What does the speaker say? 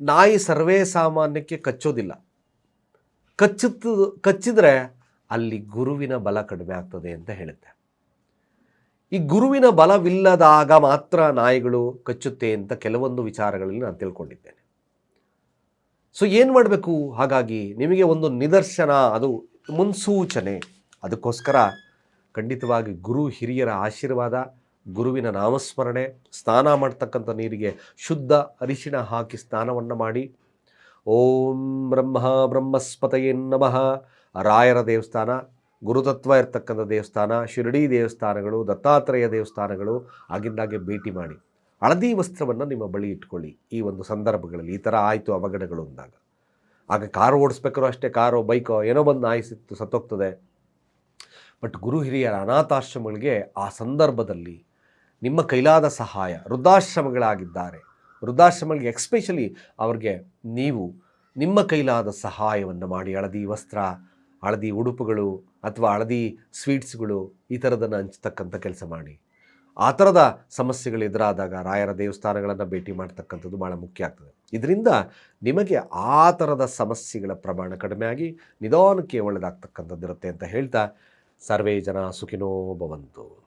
ನಾಯಿ ಸರ್ವೇ ಸಾಮಾನ್ಯಕ್ಕೆ ಕಚ್ಚೋದಿಲ್ಲ. ಕಚ್ಚುತ್ತ ಕಚ್ಚಿದ್ರೆ ಅಲ್ಲಿ ಗುರುವಿನ ಬಲ ಕಡಿಮೆ ಆಗ್ತದೆ ಅಂತ ಹೇಳುತ್ತೆ. ಈ ಗುರುವಿನ ಬಲವಿಲ್ಲದಾಗ ಮಾತ್ರ ನಾಯಿಗಳು ಕಚ್ಚುತ್ತೆ ಅಂತ ಕೆಲವೊಂದು ವಿಚಾರಗಳಲ್ಲಿ ನಾನು ತಿಳ್ಕೊಂಡಿದ್ದೇನೆ. ಸೊ ಏನು ಮಾಡಬೇಕು? ಹಾಗಾಗಿ ನಿಮಗೆ ಒಂದು ನಿದರ್ಶನ, ಅದು ಮುನ್ಸೂಚನೆ. ಅದಕ್ಕೋಸ್ಕರ ಖಂಡಿತವಾಗಿ ಗುರು ಹಿರಿಯರ ಆಶೀರ್ವಾದ ಗುರುವಿನ ನಾಮಸ್ಮರಣೆ, ಸ್ನಾನ ಮಾಡ್ತಕ್ಕಂಥ ನೀರಿಗೆ ಶುದ್ಧ ಅರಿಶಿಣ ಹಾಕಿ ಸ್ನಾನವನ್ನು ಮಾಡಿ. ಓಂ ಬ್ರಹ್ಮ ಬ್ರಹ್ಮಸ್ಪತಯೇ ನಮಃ. ರಾಯರ ದೇವಸ್ಥಾನ, ಗುರುತತ್ವ ಇರ್ತಕ್ಕಂಥ ದೇವಸ್ಥಾನ, ಶಿರಡಿ ದೇವಸ್ಥಾನಗಳು, ದತ್ತಾತ್ರೇಯ ದೇವಸ್ಥಾನಗಳು ಆಗಿಂದಾಗೆ ಭೇಟಿ ಮಾಡಿ. ಹಳದಿ ವಸ್ತ್ರವನ್ನು ನಿಮ್ಮ ಬಳಿ ಇಟ್ಕೊಳ್ಳಿ. ಈ ಒಂದು ಸಂದರ್ಭಗಳಲ್ಲಿ ಈ ಥರ ಆಯಿತು ಅವಘಡಗಳು ಅಂದಾಗ. ಆಗ ಕಾರು ಓಡಿಸ್ಬೇಕಾದ್ರೂ ಅಷ್ಟೇ, ಕಾರೋ, ಬೈಕೋ, ಏನೋ ಬಂದು ನಾಯಿಸಿತ್ತು, ಸತ್ತೋಗ್ತದೆ. ಬಟ್ ಗುರು ಹಿರಿಯರ ಅನಾಥಾಶ್ರಮಗಳಿಗೆ ಆ ಸಂದರ್ಭದಲ್ಲಿ ನಿಮ್ಮ ಕೈಲಾದ ಸಹಾಯ, ವೃದ್ಧಾಶ್ರಮಗಳಾಗಿದ್ದಾರೆ. ವೃದ್ಧಾಶ್ರಮಗಳಿಗೆ ಎಕ್ಸ್ಪೆಷಲಿ ಅವ್ರಿಗೆ ನೀವು ನಿಮ್ಮ ಕೈಲಾದ ಸಹಾಯವನ್ನು ಮಾಡಿ. ಹಳದಿ ವಸ್ತ್ರ, ಹಳದಿ ಉಡುಪುಗಳು ಅಥವಾ ಹಳದಿ ಸ್ವೀಟ್ಸ್ಗಳು ಈ ಥರದನ್ನು ಹಂಚ್ತಕ್ಕಂಥ ಕೆಲಸ ಮಾಡಿ. ಆ ಥರದ ಸಮಸ್ಯೆಗಳು ಎದುರಾದಾಗ ರಾಯರ ದೇವಸ್ಥಾನಗಳನ್ನು ಭೇಟಿ ಮಾಡ್ತಕ್ಕಂಥದ್ದು ಭಾಳ ಮುಖ್ಯ ಆಗ್ತದೆ. ಇದರಿಂದ ನಿಮಗೆ ಆ ಥರದ ಸಮಸ್ಯೆಗಳ ಪ್ರಮಾಣ ಕಡಿಮೆ ಆಗಿ ನಿಧಾನಕ್ಕೆ ಒಳ್ಳೆಯದಾಗ್ತಕ್ಕಂಥದ್ದಿರುತ್ತೆ ಅಂತ ಹೇಳ್ತಾ, ಸರ್ವೇ ಜನ ಸುಖಿನೋ ಭವಂತು.